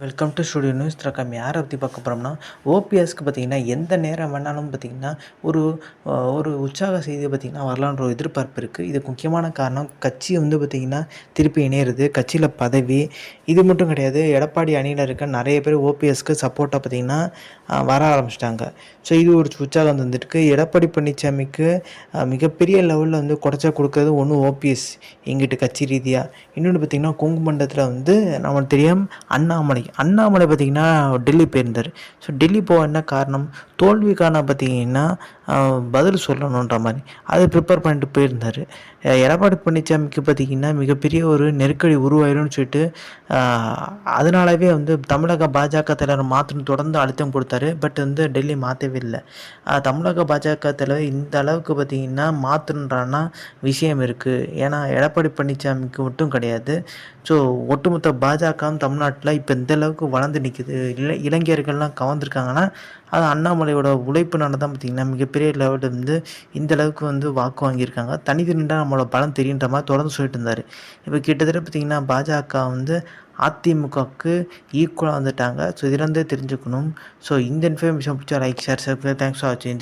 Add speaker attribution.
Speaker 1: Welcome to studio news திறக்கம் யாரை பற்றி பார்க்க போகிறோம்னா ஓபிஎஸ்க்கு பார்த்தீங்கன்னா எந்த நேரம் வேணாலும் பார்த்தீங்கன்னா ஒரு ஒரு உற்சாக செய்தி பார்த்தீங்கன்னா வரலான்ற ஒரு எதிர்பார்ப்பு இருக்குது இதுக்கு முக்கியமான காரணம் கட்சி வந்து பார்த்திங்கன்னா திருப்பி இணையிறது கட்சியில் பதவி இது மட்டும் கிடையாது எடப்பாடி அணியில் இருக்க நிறைய பேர் ஓபிஎஸ்க்கு சப்போர்ட்டாக பார்த்திங்கன்னா வர ஆரம்பிச்சிட்டாங்க. ஸோ இது ஒரு உற்சாகம் தந்துருக்கு எடப்பாடி பழனிசாமிக்கு மிகப்பெரிய லெவலில் வந்து குறைச்சா கொடுக்கறது ஒன்று ஓபிஎஸ் எங்கிட்ட கட்சி ரீதியாக இன்னொன்று பார்த்திங்கன்னா கொங்கு மண்டலத்தில் வந்து நம்ம தெரியும் அண்ணாமலை அண்ணாமலை பார்த்திங்கன்னா டெல்லி போயிருந்தார். ஸோ டெல்லி போக என்ன காரணம்? தோல்விக்கான பார்த்திங்கன்னா பதில் சொல்லணுன்ற மாதிரி. அதை ப்ரிப்பேர் பண்ணிட்டு போயிருந்தார். எடப்பாடி பழனிசாமிக்கு பார்த்திங்கன்னா மிகப்பெரிய ஒரு நெருக்கடி உருவாயிரும்னு சொல்லிட்டு அதனாலவே வந்து தமிழக பாஜக தலைவர் மாற்றணும் தொடர்ந்து அழுத்தம் கொடுத்தாரு. பட் வந்து டெல்லி மாற்றவே இல்லை. தமிழக பாஜக தலைவர் இந்த அளவுக்கு பார்த்திங்கன்னா மாற்றணுன்றானா விஷயம் இருக்குது ஏன்னா எடப்பாடி பழனிசாமிக்கு மட்டும் கிடையாது. ஸோ ஒட்டுமொத்த பாஜகவும் தமிழ்நாட்டில் இப்போ இந்த அளவுக்கு வளர்ந்து நிற்குது இல்லை இளைஞர்கள்லாம் கவர்ந்துருக்காங்கன்னா அது அண்ணாமலையோட உழைப்புனால தான் பார்த்திங்கன்னா மிகப்பெரிய லெவலில் வந்து இந்த அளவுக்கு வந்து வாக்கு வாங்கியிருக்காங்க. தனித்து நின்றா நம்மளோட பலம் தெரியுன்ற மாதிரி தொடர்ந்து சொல்லிட்டு இருந்தார். இப்போ கிட்டத்தட்ட பார்த்திங்கன்னா பாஜக வந்து அதிமுகவுக்கு ஈக்குவலாக வந்துட்டாங்க. ஸோ இதிலேருந்தே தெரிஞ்சுக்கணும். ஸோ இந்த இன்ஃபர்மேஷன் பிடிச்சா like share subscribe thanks for வாட்சிங்